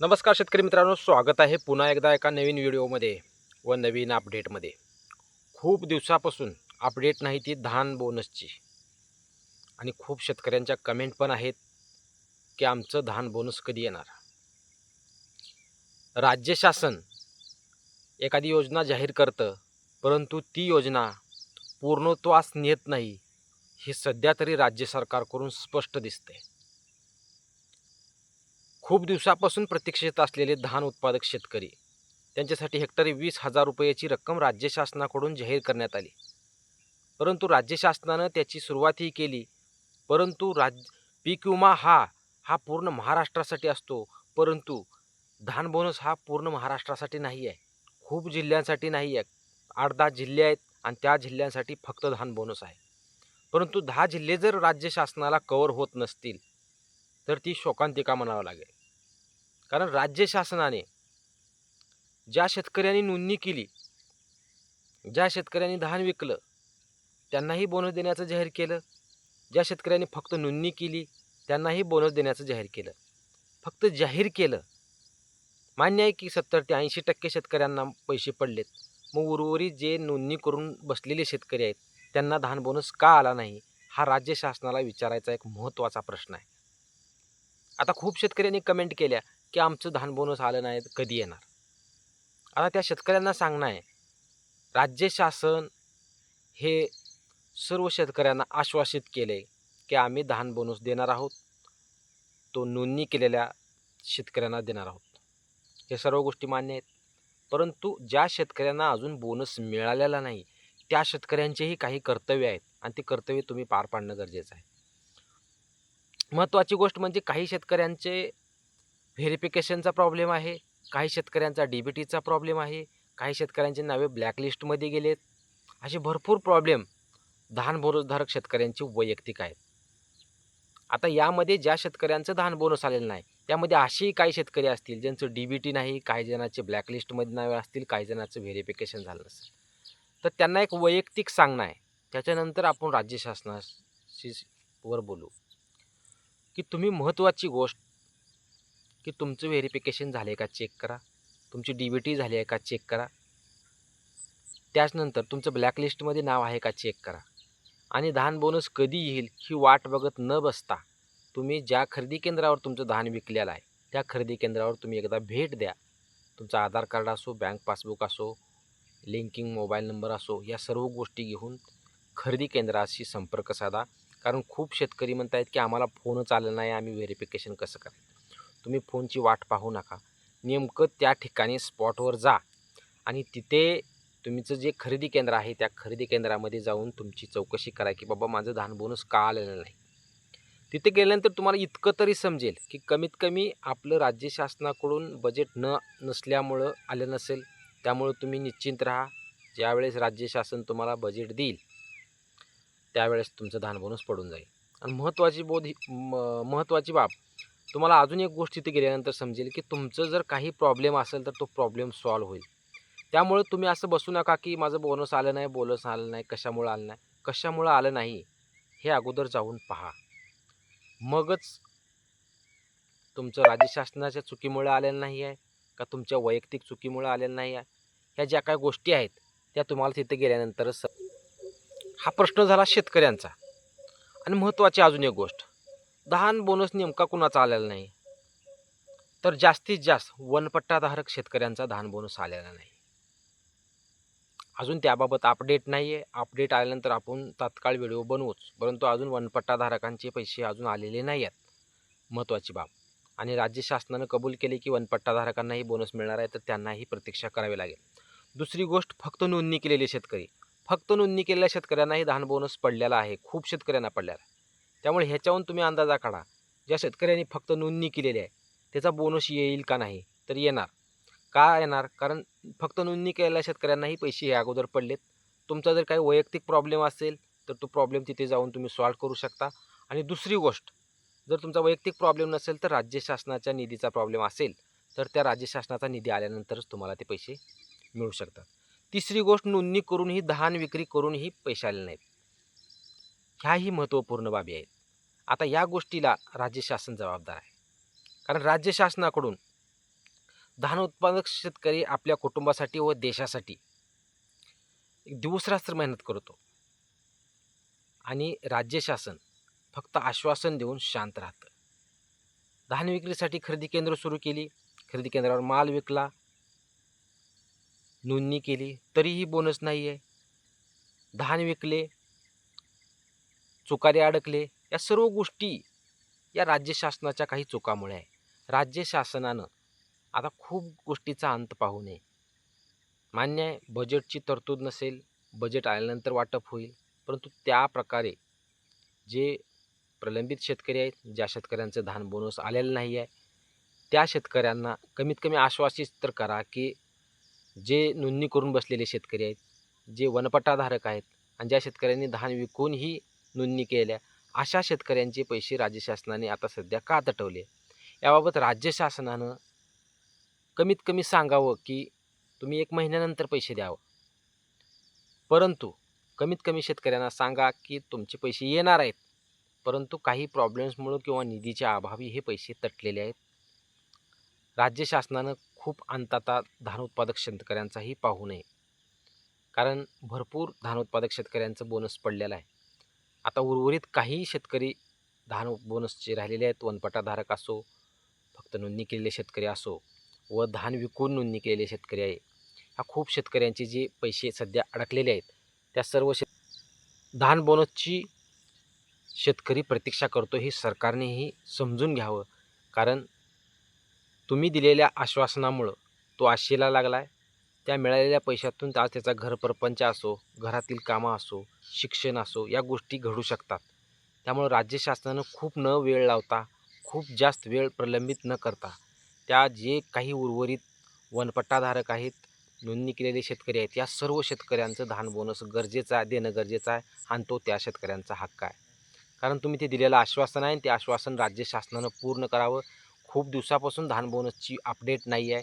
नमस्कार शेतकरी मित्रांनो स्वागत आहे पुन्हा एकदा एका नवीन व्हिडिओमध्ये व नवीन अपडेटमध्ये. खूप दिवसापासून अपडेट नाही ती धान बोनसची. आणि खूप शेतकऱ्यांच्या कमेंट पण आहेत की आमचं धान बोनस कधी येणार? राज्य शासन एखादी योजना जाहीर करतं परंतु ती योजना पूर्णत्वास नेत नाही हे सध्या तरी राज्य सरकारकडून स्पष्ट दिसते खूप दिवसापासून प्रतीक्षेत असलेले धान उत्पादक शेतकरी. त्यांच्यासाठी हेक्टरी वीस हजार रुपयाची रक्कम राज्य शासनाकडून जाहीर करण्यात आली. परंतु राज्य शासनानं त्याची सुरुवातही केली. परंतु राज पीक विमा हा हा पूर्ण महाराष्ट्रासाठी असतो. परंतु धान बोनस हा पूर्ण महाराष्ट्रासाठी नाही आहे. खूप जिल्ह्यांसाठी नाही आहे. आठ दहा जिल्हे आहेत आणि त्या जिल्ह्यांसाठी फक्त धान बोनस आहे. परंतु दहा जिल्हे जर राज्य शासनाला कवर होत नसतील तर ती शोकांतिका म्हणावं लागेल. कारण राज्य शासनाने ज्या शेतकऱ्यांनी नोंदणी केली ज्या शेतकऱ्यांनी धान विकलं त्यांनाही बोनस देण्याचं जाहीर केलं. ज्या शेतकऱ्यांनी फक्त नोंदणी केली त्यांनाही बोनस देण्याचं जाहीर केलं. फक्त जाहीर केलं. मान्य आहे की सत्तर ते ऐंशी टक्के शेतकऱ्यांना पैसे पडलेत. मग उर्वरित जे नोंदणी करून बसलेले शेतकरी आहेत त्यांना धान बोनस का आला नाही हा राज्य शासनाला विचारायचा एक महत्त्वाचा प्रश्न आहे. आता खूप शेतकऱ्यांनी कमेंट केल्या. की आमचं धान बोनस आलं नाही कधी येणार? आता त्या शेतकऱ्यांना सांगणं आहे राज्य शासन हे सर्व शेतकऱ्यांना आश्वासित केले की आम्ही धान बोनस देणार आहोत. तो नोंदणी केलेल्या शेतकऱ्यांना देणार आहोत. हे सर्व गोष्टी मान्य आहेत. परंतु ज्या शेतकऱ्यांना अजून बोनस मिळालेला नाही त्या शेतकऱ्यांचेही काही कर्तव्य आहेत आणि ते कर्तव्य तुम्ही पार पाडणं गरजेचं आहे. महत्त्वाची गोष्ट म्हणजे काही शेतकऱ्यांचे व्हेरिफिकेशनचा प्रॉब्लेम आहे काही शेतकऱ्यांचा डी बी टीचा प्रॉब्लेम आहे काही शेतकऱ्यांचे नावे ब्लॅकलिस्टमध्ये गेलेत. असे भरपूर प्रॉब्लेम धान बोनसधारक शेतकऱ्यांचे वैयक्तिक आहेत. आता यामध्ये ज्या शेतकऱ्यांचं धान बोनस आलेलं नाही त्यामध्ये असेही काही शेतकरी असतील ज्यांचं डी बी टी नाही काही जणांचे ब्लॅकलिस्टमध्ये नावे असतील काही जणांचं व्हेरिफिकेशन झालं नसेल. तर त्यांना एक वैयक्तिक सांगणं आहे. त्याच्यानंतर आपण राज्य शासनाशी वर बोलू. की तुम्ही महत्त्वाची गोष्ट की तुमचं व्हेरिफिकेशन झालं आहे का चेक करा? तुमची डी बी टी झाली आहे का चेक करा? त्याचनंतर तुमचं ब्लॅकलिस्टमध्ये नाव आहे का चेक करा? आणि धान बोनस कधी येईल ही वाट बघत न बसता तुम्ही ज्या खरेदी केंद्रावर तुमचं धान विकलेलं आहे त्या खरेदी केंद्रावर तुम्ही एकदा भेट द्या. तुमचं आधार कार्ड असो बँक पासबुक असो लिंकिंग मोबाईल नंबर असो या सर्व गोष्टी घेऊन खरेदी केंद्राशी संपर्क साधा. कारण खूप शेतकरी म्हणत आहेत की आम्हाला फोनच आलं नाही आम्ही व्हेरिफिकेशन कसं करायचं? तुम्ही फोनची वाट पाहू नका. नेमकं त्या ठिकाणी स्पॉटवर जा. आणि तिथे तुमचं जे खरेदी केंद्र आहे त्या खरेदी केंद्रामध्ये जाऊन तुमची चौकशी करा की बाबा माझं धान बोनस का आलेलं नाही. तिथे गेल्यानंतर तुम्हाला इतकं तरी समजेल की कमीत कमी आपलं राज्य शासनाकडून बजेट न नसल्यामुळं आलं नसेल त्यामुळं तुम्ही निश्चिंत राहा. ज्यावेळेस राज्य शासन तुम्हाला बजेट देईल त्यावेळेस तुमचं धान बोनस पडून जाईल. आणि महत्त्वाची बोध ही म- महत्त्वाची बाब तुम्हाला अजून एक गोष्ट तिथे गेल्यानंतर समजेल की तुमचं जर काही प्रॉब्लेम असेल तर तो प्रॉब्लेम सॉल्व्ह होईल. त्यामुळे तुम्ही असं बसू नका की माझं बोनस आलं नाही बोनस आलं नाही कशामुळं आलं नाही. कशामुळं आलं नाही हे अगोदर जाऊन पहा. मगच तुमचं राज्य शासनाच्या चुकीमुळे आलेलं नाही आहे का तुमच्या वैयक्तिक चुकीमुळे आलेलं नाही आहे? ह्या ज्या काही गोष्टी आहेत त्या तुम्हाला तिथे गेल्यानंतरच स- हा प्रश्न झाला शेतकऱ्यांचा. आणि महत्त्वाची अजून एक गोष्ट. दहा बोनस नेमका कुणाचा आलेला नाही? तर जास्तीत जास्त वनपट्टाधारक शेतकऱ्यांचा धान बोनस आलेला नाही. अजून त्याबाबत अपडेट नाही आहे अपडेट आल्यानंतर आपण तात्काळ व्हिडिओ बनवूच. परंतु अजून वनपट्टाधारकांचे पैसे अजून आलेले नाही आहेत महत्त्वाची बाब. आणि राज्य शासनानं कबूल केले की वनपट्टाधारकांनाही बोनस मिळणार आहे तर त्यांनाही प्रतीक्षा करावी लागेल. दुसरी गोष्ट फक्त नोंदणी केलेले शेतकरी. फक्त नोंदणी केलेल्या शेतकऱ्यांनाही धान बोनस पडलेला आहे. खूप शेतकऱ्यांना पडलेला आहे. त्यामुळे ह्याच्याहून तुम्ही अंदाजा काढा. ज्या शेतकऱ्यांनी फक्त नोंदणी केलेली आहे त्याचा बोनस येईल का नाही? तर येणार. का येणार? कारण फक्त नोंदणी केलेल्या शेतकऱ्यांनाही पैसे हे अगोदर पडलेत. तुमचा जर काही वैयक्तिक प्रॉब्लेम असेल तर तो प्रॉब्लेम तिथे जाऊन तुम्ही सॉल्व करू शकता. आणि दुसरी गोष्ट जर तुमचा वैयक्तिक प्रॉब्लेम नसेल तर राज्य शासनाच्या निधीचा प्रॉब्लेम असेल तर त्या राज्य शासनाचा निधी आल्यानंतरच तुम्हाला ते पैसे मिळू शकतात. तिसरी गोष्ट नोंदणी करूनही दहान विक्री करूनही पैसे आले नाहीत. ह्याही महत्त्वपूर्ण बाबी आहेत. आता या गोष्टीला राज्य शासन जबाबदार आहे. कारण राज्य शासनाकडून धान उत्पादक शेतकरी आपल्या कुटुंबासाठी व देशासाठी एक दिवसरात्र मेहनत करतो. आणि राज्य शासन फक्त आश्वासन देऊन शांत राहतं. धान विक्रीसाठी खरेदी केंद्र सुरू केली. खरेदी केंद्रावर माल विकला. नोंदणी केली. तरीही बोनस नाही आहे धान विकले. चुकारे अडकले या सर्व गोष्टी या राज्य शासनाच्या काही चुकामुळे आहे. राज्य शासनानं आता खूप गोष्टीचा अंत पाहू नये. मान्य आहे बजेटची तरतूद नसेल बजेट आल्यानंतर वाटप होईल परंतु त्या प्रकारे जे प्रलंबित शेतकरी आहेत ज्या शेतकऱ्यांचं धान बोनस आलेलं नाही आहे त्या शेतकऱ्यांना कमीत कमी आश्वासित तर करा की जे नोंदणी करून बसलेले शेतकरी आहेत जे वनपट्टाधारक आहेत आणि ज्या शेतकऱ्यांनी धान विकूनही नोंदणी केल्या. अशा शेतकऱ्यांचे पैसे राज्य शासनाने आता सध्या का तटवले याबाबत राज्य शासनानं कमीत कमी सांगावं की तुम्ही एक महिन्यानंतर पैसे द्यावं. परंतु कमीत कमी शेतकऱ्यांना सांगा की तुमचे पैसे येणार आहेत. परंतु काही प्रॉब्लेम्समुळं किंवा निधीच्या अभावी हे पैसे तटलेले आहेत. राज्य शासनानं खूप अंतता धान उत्पादक शेतकऱ्यांचाही पाहू नये. कारण भरपूर धान उत्पादक शेतकऱ्यांचं बोनस पडलेला आहे. आता उर्वरित काही शेतकरी धान बोनसचे राहिलेले आहेत. वनपटाधारक असो फक्त नोंदणी केलेले शेतकरी असो व धान विकून नोंदणी केलेले शेतकरी आहे. ह्या खूप शेतकऱ्यांचे जे पैसे सध्या अडकलेले आहेत त्या सर्व शेत धान बोनसची शेतकरी प्रतीक्षा करतो हे सरकारनेही समजून घ्यावं. कारण तुम्ही दिलेल्या आश्वासनामुळं तो आशेला लागला आहे त्या मिळालेल्या पैशातून आज त्याचा घरप्रपंच असो घरातील कामं असो शिक्षण असो या गोष्टी घडू शकतात. त्यामुळं राज्य शासनानं खूप न वेळ लावता खूप जास्त वेळ प्रलंबित न करता त्या जे काही उर्वरित वनपट्टाधारक आहेत नोंदणी केलेले शेतकरी आहेत या सर्व शेतकऱ्यांचं धान बोनस गरजेचं आहे देणं गरजेचं आहे आणि तो त्या शेतकऱ्यांचा हक्क आहे. कारण तुम्ही ते दिलेलं आश्वासन आहे आणि ते आश्वासन राज्य शासनानं पूर्ण करावं. खूप दिवसापासून धान बोनसची अपडेट नाही आहे.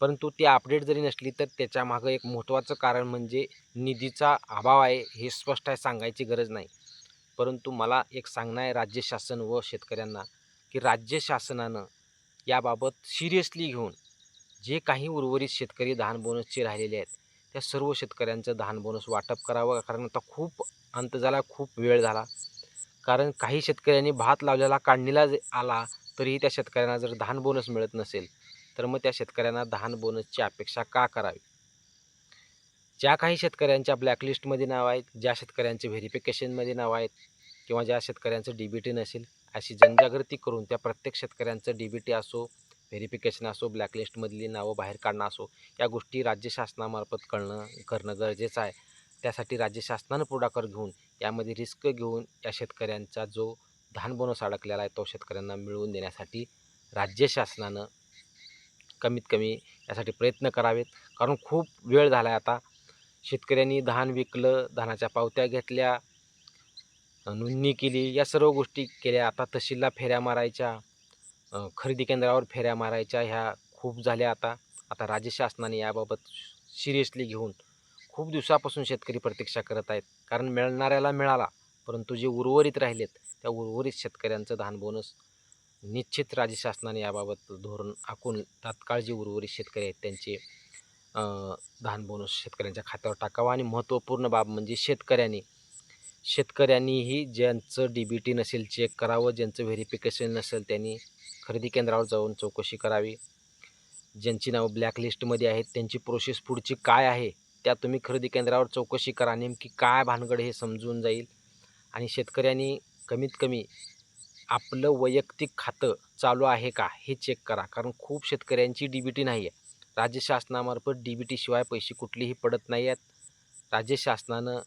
परंतु ती अपडेट जरी नसली तर त्याच्यामागं एक महत्त्वाचं कारण म्हणजे निधीचा अभाव आहे हे स्पष्ट आहे सांगायची गरज नाही. परंतु मला एक सांगणं आहे राज्य शासन व शेतकऱ्यांना की राज्य शासनानं याबाबत सिरियसली घेऊन जे काही उर्वरित शेतकरी धान बोनसचे राहिलेले आहेत त्या सर्व शेतकऱ्यांचं धान बोनस वाटप करावं कारण आता खूप अंत झाला खूप वेळ झाला. कारण काही शेतकऱ्यांनी भात लावलेला काढणीला आला तरीही त्या शेतकऱ्यांना जर धान बोनस मिळत नसेल तर मग त्या शेतकऱ्यांना धान बोनसची अपेक्षा का करावी? ज्या काही शेतकऱ्यांच्या ब्लॅकलिस्टमध्ये नाव आहेत ज्या शेतकऱ्यांचे व्हेरिफिकेशनमध्ये नाव आहेत किंवा ज्या शेतकऱ्यांचं डी बी टी नसेल अशी जनजागृती करून त्या प्रत्येक शेतकऱ्यांचं डी बी टी असो व्हेरिफिकेशन असो ब्लॅकलिस्टमधली नावं बाहेर काढणं असो या गोष्टी राज्य शासनामार्फत कळणं करणं गरजेचं आहे. त्यासाठी राज्य शासनानं पुढाकार घेऊन यामध्ये रिस्क घेऊन या शेतकऱ्यांचा जो धान बोनस अडकलेला आहे तो शेतकऱ्यांना मिळवून देण्यासाठी राज्य शासनानं कमीत कमी यासाठी प्रयत्न करावेत. कारण खूप वेळ झाला आहे आता. शेतकऱ्यांनी धान विकलं धानाच्या पावत्या घेतल्या नोंदणी केली या सर्व गोष्टी केल्या. आता तहसीलला फेऱ्या मारायच्या खरेदी केंद्रावर फेऱ्या मारायच्या ह्या खूप झाल्या आता. आता राज्य शासनाने याबाबत सिरियसली घेऊन खूप दिवसापासून शेतकरी प्रतीक्षा करत आहेत. कारण मिळणाऱ्याला मिळाला परंतु जे उर्वरित राहिलेत त्या उर्वरित शेतकऱ्यांचं धान बोनस निश्चित राज्य शासनाने याबाबत धोरण आखून तात्काळ जे उर्वरित शेतकरी आहेत त्यांचे धान बोनस शेतकऱ्यांच्या खात्यावर टाकावा. आणि महत्त्वपूर्ण बाब म्हणजे शेतकऱ्यांनी शेतकऱ्यांनीही ज्यांचं डी बी टी नसेल चेक करावं. ज्यांचं व्हेरिफिकेशन नसेल त्यांनी खरेदी केंद्रावर जाऊन चौकशी करावी. ज्यांची नावं ब्लॅकलिस्टमध्ये आहेत त्यांची प्रोसेस पुढची काय आहे त्या तुम्ही खरेदी केंद्रावर चौकशी करा. नेमकी काय भानगड हे समजून जाईल. आणि शेतकऱ्यांनी कमीत कमी आपलं वैयक्तिक खातं चालू आहे का हे चेक करा. कारण खूप शेतकऱ्यांची डी बी टी नाही आहे. राज्य शासनामार्फत डी बी टीशिवाय पैसे कुठलेही पडत नाही आहेत. राज्य शासनानं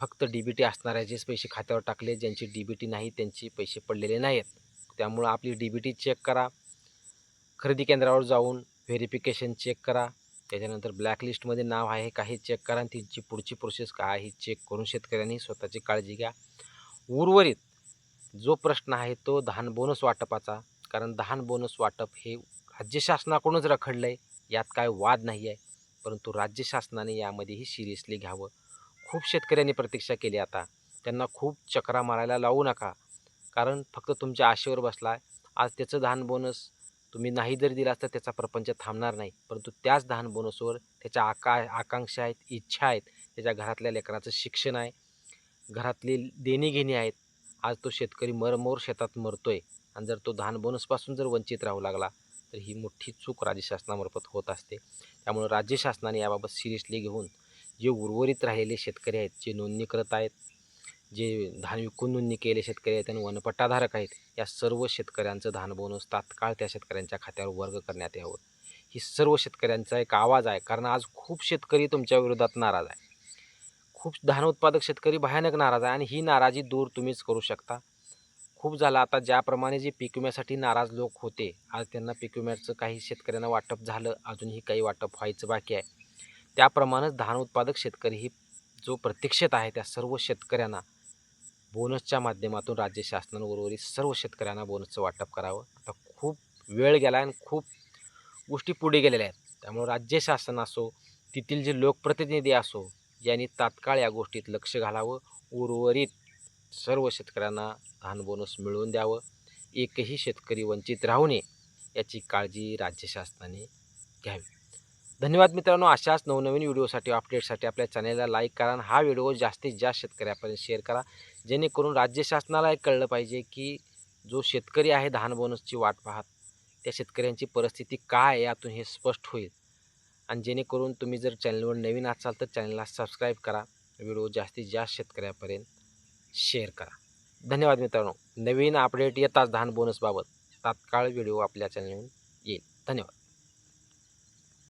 फक्त डी बी टी असणाऱ्याचेच पैसे खात्यावर टाकले ज्यांची डी बी टी नाही त्यांचे पैसे पडलेले नाही आहेत. त्यामुळं आपली डी बी टी चेक करा. खरेदी केंद्रावर जाऊन व्हेरिफिकेशन चेक करा. त्याच्यानंतर ब्लॅकलिस्टमध्ये नाव आहे का हे चेक करा. आणि त्यांची पुढची प्रोसेस काय आहे ही चेक करून शेतकऱ्यांनी स्वतःची काळजी घ्या. उर्वरित जो प्रश्न आहे तो धान बोनस वाटपाचा. कारण धान बोनस वाटप हे राज्य शासनाकडूनच रखडलं आहे यात काय वाद नाही आहे परंतु राज्य शासनाने यामध्येही सिरियसली घ्यावं. खूप शेतकऱ्यांनी प्रतीक्षा केली आता. त्यांना खूप चक्रा मारायला लावू नका. कारण फक्त तुमच्या आशेवर बसला आहे आज त्याचं धान बोनस तुम्ही नाही जरी दिलास तर त्याचा प्रपंच थांबणार नाही. परंतु त्याच धान बोनसवर त्याच्या आका आकांक्षा आहेत इच्छा आहेत त्याच्या घरातल्या लेकराचं शिक्षण आहे. घरातली देणीघेणी आहेत. आज तो शेतकरी मरमोर शेतात मरतोय आणि जर तो धान बोनसपासून जर वंचित राहू लागला तर ही मोठी चूक राज्य शासनामार्फत होत असते. त्यामुळे राज्य शासनाने याबाबत सिरियसली घेऊन जे उर्वरित राहिलेले शेतकरी आहेत जे नोंदणी करत आहेत जे धान विकून नोंदणी केलेले शेतकरी आहेत आणि वनपट्टाधारक आहेत या सर्व शेतकऱ्यांचं धान बोनस तात्काळ त्या शेतकऱ्यांच्या खात्यावर वर्ग करण्यात यावं. ही सर्व शेतकऱ्यांचा एक आवाज आहे कारण आज खूप शेतकरी तुमच्या विरोधात नाराज आहे. खूप धान उत्पादक शेतकरी भयानक नाराज आहे आणि ही नाराजी दूर तुम्हीच करू शकता. खूप झालं आता ज्याप्रमाणे जे पीक विम्यासाठी नाराज लोक होते आज त्यांना पीक विम्याचं काही शेतकऱ्यांना वाटप झालं अजूनही काही वाटप व्हायचं बाकी आहे. त्याप्रमाणेच धान उत्पादक शेतकरी ही जो प्रतीक्षेत आहे त्या सर्व शेतकऱ्यांना बोनसच्या माध्यमातून राज्य शासनानं उर्वरित सर्व शेतकऱ्यांना बोनसचं वाटप करावं. आता खूप वेळ गेला आहे आणि खूप गोष्टी पुढे गेलेल्या आहेत. त्यामुळं राज्य शासन असो तेथील जे लोकप्रतिनिधी असो यांनी तात्काळ या गोष्टीत लक्ष घालावं. उर्वरित सर्व शेतकऱ्यांना धान बोनस मिळवून द्यावं. एकही शेतकरी वंचित राहू नये याची काळजी राज्य शासनाने घ्यावी. धन्यवाद मित्रांनो. अशाच नवनवीन व्हिडिओसाठी अपडेटसाठी आपल्या चॅनलला लाईक करा आणि हा व्हिडिओ जास्तीत जास्त शेतकऱ्यापर्यंत शेअर करा. जेणेकरून राज्य शासनाला एक कळलं पाहिजे की जो शेतकरी आहे धान बोनसची वाट पाहत त्या शेतकऱ्यांची परिस्थिती काय यातून हे स्पष्ट होईल. आणि जेणेकरून तुम्ही जर चॅनलवर नवीन असाल तर चॅनलला सबस्क्राईब करा. व्हिडिओ जास्तीत जास्त शेतकऱ्यापर्यंत शेअर करा. धन्यवाद मित्रांनो. नवीन अपडेट येताच धान बोनसबाबत तात्काळ व्हिडिओ आपल्या चॅनलवर येईल. धन्यवाद.